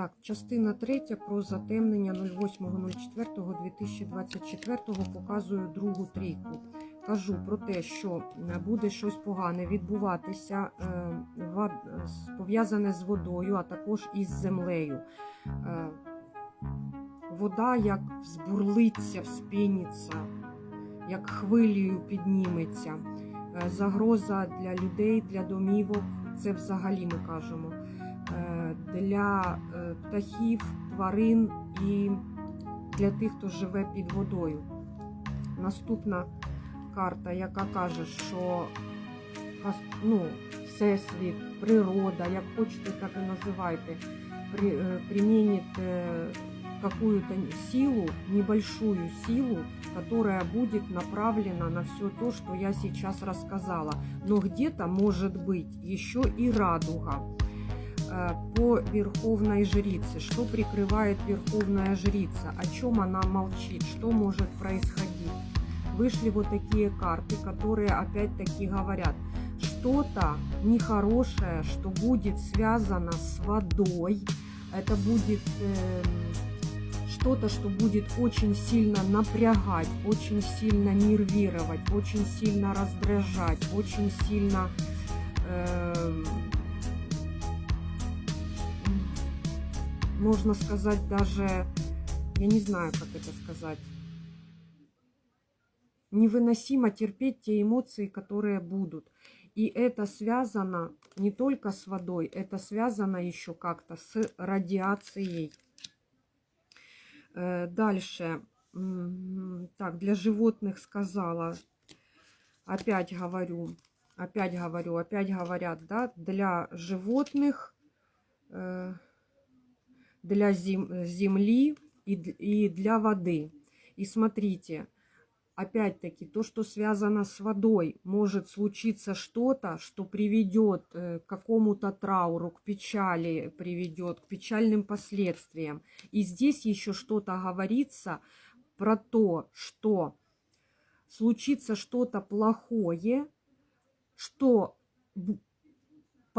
Так, частина третя про затемнення 08.04.2024 показую другу трійку. Кажу про те, що е, буде щось погане відбуватися, е, пов'язане з водою, а також із землею. Е, Вода як збурлиться, вспіниться, як хвилею підніметься. Загроза для людей, для домівок це взагалі ми кажемо. Е, Для е, птахів, тварин і для тих, хто живе під водою. Наступна карта, яка каже, що кас- ну, всесвіт, природа, як хочете, так і називайте, при, е, применит э, какую-то силу, небольшую силу, которая будет направлена на все то, что я сейчас рассказала. Но где-то может быть еще и радуга Э, по Верховной Жрице. Что прикрывает Верховная Жрица? О чем она молчит? Что может происходить? Вышли вот такие карты, которые опять-таки говорят, что-то нехорошее, что будет связано с водой, это будет эм, что-то, что будет очень сильно напрягать, очень сильно нервировать, очень сильно раздражать, очень сильно можно сказать даже, я не знаю, как это сказать, невыносимо терпеть те эмоции, которые будут. И это связано не только с водой, это связано еще как-то с радиацией. Э, Дальше. Так, для животных сказала. Опять говорю, опять говорю, опять говорят, да, для животных, э, для зем- земли и для воды. И смотрите, опять-таки, то, что связано с водой, может случиться что-то, что приведет э, к какому-то трауру, к печали приведет, к печальным последствиям. И здесь еще что-то говорится про то, что случится что-то плохое, что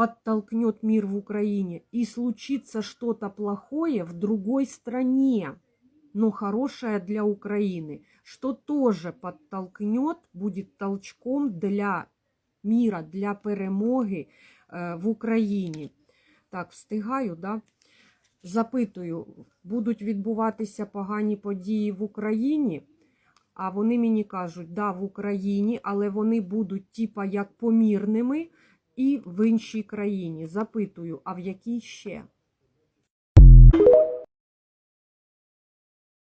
подтолкнет мир в Украине, и случится что-то плохое в другой стране, но хорошее для Украины, что тоже подтолкнет, будет толчком для мира, для перемоги е, в Україні. Так, встигаю, да? Запитую, будуть відбуватися погані події в Україні? А вони мені кажуть, да, в Україні, але вони будуть типа як помірними і в іншій країні. Запитую, а в якій ще?